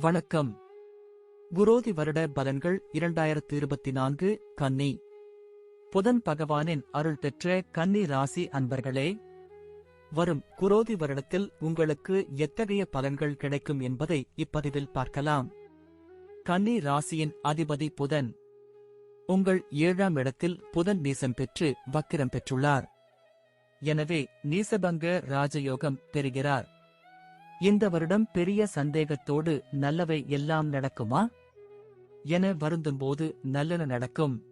வணக்கம். குரோதி வருட பலன்கள் இரண்டாயிரத்து இருபத்தி நான்கு கன்னி. புதன் பகவானின் அருள் பெற்ற கன்னி ராசி அன்பர்களே வரும் குரோதி வருடத்தில் உங்களுக்கு எத்தகைய பலன்கள் கிடைக்கும் என்பதை இப்பதிவில் பார்க்கலாம். கன்னி ராசியின் அதிபதி புதன். உங்கள் ஏழாம் இடத்தில் புதன் நீசம் பெற்று வக்கிரம் பெற்றுள்ளார். எனவே நீசபங்க ராஜயோகம் பெறுகிறார். இந்த வருடம் பெரிய சந்தேகத்தோடு நல்லவை எல்லாம் நடக்குமா? என வருந்தும்போது நல்லன நடக்கும்.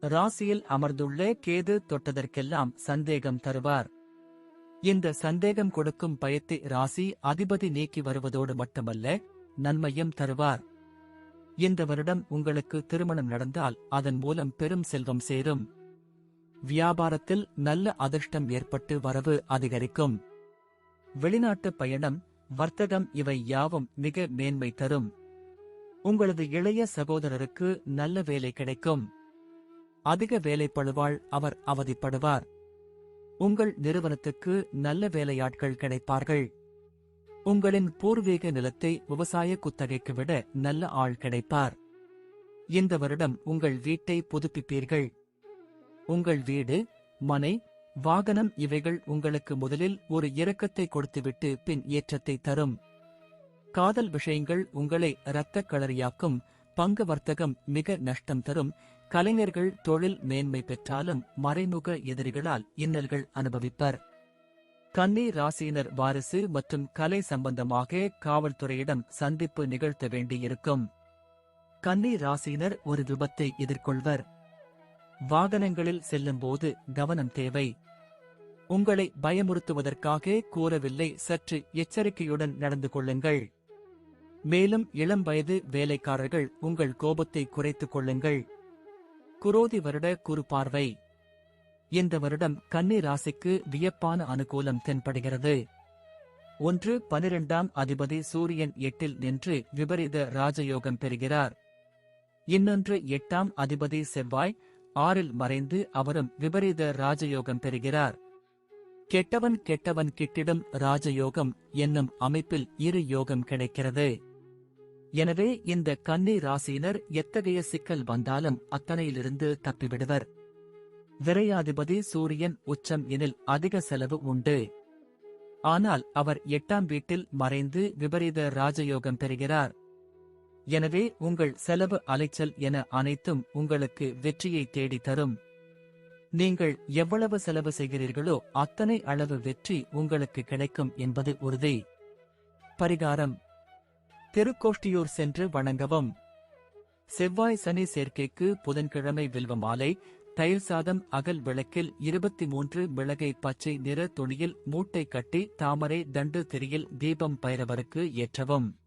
ராசியில் அமர்ந்துள்ள கேது தொட்டதற்கெல்லாம் சந்தேகம் தருவார். இந்த சந்தேகம் கொடுக்கும் பயத்தை ராசி அதிபதி நீக்கி வருவதோடு மட்டுமல்ல நன்மையும் தருவார். இந்த வருடம் உங்களுக்கு திருமணம் நடந்தால் அதன் மூலம் பெரும் செல்வம் சேரும். வியாபாரத்தில் நல்ல அதிர்ஷ்டம் ஏற்பட்டு வரவு அதிகரிக்கும். வெளிநாட்டு பயணம் வர்த்தகம் இவை யாவும் மிக மேன்மை தரும். உங்களது இளைய சகோதரருக்கு நல்ல வேலை கிடைக்கும். அதிக வேலைப்படுவாள் அவர் அவதிப்படுவார். உங்கள் நிறுவனத்துக்கு நல்ல வேலையாட்கள் கிடைப்பார்கள். உங்களின் பூர்வீக நிலத்தை விவசாய குத்தகைக்கு விட நல்ல ஆள் கிடைப்பார். இந்த வருடம் உங்கள் வீட்டை புதுப்பிப்பீர்கள். உங்கள் வீடு மனை வாகனம் இவைகள் உங்களுக்கு முதலில் ஒரு இரக்கத்தை கொடுத்துவிட்டு பின் ஏற்றத்தை தரும். காதல் விஷயங்கள் உங்களை இரத்த களரியாக்கும் பங்கு வர்த்தகம் மிக நஷ்டம் தரும் கலைஞர்கள் தொழில் மேன்மை பெற்றாலும் மறைமுக எதிரிகளால் இன்னல்கள் அனுபவிப்பர். கன்னி ராசியினர் வாரிசு மற்றும் கலை சம்பந்தமாக காவல்துறையிடம் சந்திப்பு நிகழ்த்த வேண்டியிருக்கும். கன்னி ராசியினர் ஒரு விபத்தை எதிர்கொள்வர். வாகனங்களில் செல்லும்போது கவனம் தேவை. உங்களை பயமுறுத்துவதற்காக கூறவில்லை. சற்று எச்சரிக்கையுடன் நடந்து கொள்ளுங்கள். மேலும் இளம் வயது வேலைக்காரர்கள் உங்கள் கோபத்தை குறைத்துக் கொள்ளுங்கள். குரோதி வருட குறுபார்வை இந்த வருடம் கன்னி ராசிக்கு வியப்பான அனுகூலம் தென்படுகிறது. ஒன்று பனிரெண்டாம் அதிபதி சூரியன் எட்டில் நின்று விபரீத ராஜயோகம் பெறுகிறார். இன்னொன்று எட்டாம் அதிபதி செவ்வாய் ஆறில் மறைந்து அவரும் விபரீத ராஜயோகம் பெறுகிறார். கெட்டவன் கெட்டவன் கிட்டிடும் ராஜயோகம் என்னும் அமைப்பில் இரு யோகம் கிடைக்கிறது. எனவே இந்த கன்னி ராசியினர் எத்தகைய சிக்கல் வந்தாலும் அத்தனையிலிருந்து தப்பிவிடுவர். விரையாதிபதி சூரியன் உச்சம் எனில் அதிக செலவு உண்டு. ஆனால் அவர் எட்டாம் வீட்டில் மறைந்து விபரீத ராஜயோகம் பெறுகிறார். எனவே உங்கள் செலவு அலைச்சல் என அனைத்தும் உங்களுக்கு வெற்றியை தேடித் தரும் நீங்கள் எவ்வளவு செலவு செய்கிறீர்களோ அத்தனை அளவு வெற்றி உங்களுக்கு கிடைக்கும் என்பது உறுதி. பரிகாரம். திருக்கோஷ்டியூர் சென்று வணங்கவும். செவ்வாய் சனி சேர்க்கைக்கு புதன்கிழமை வில்வ மாலை தயிர் சாதம் அகல் விளக்கில் இருபத்தி மூன்று மிளகை பச்சை நிற துணியில் மூட்டை கட்டி தாமரை தண்டு திரியில் தீபம் பயிரவருக்கு ஏற்றவும்.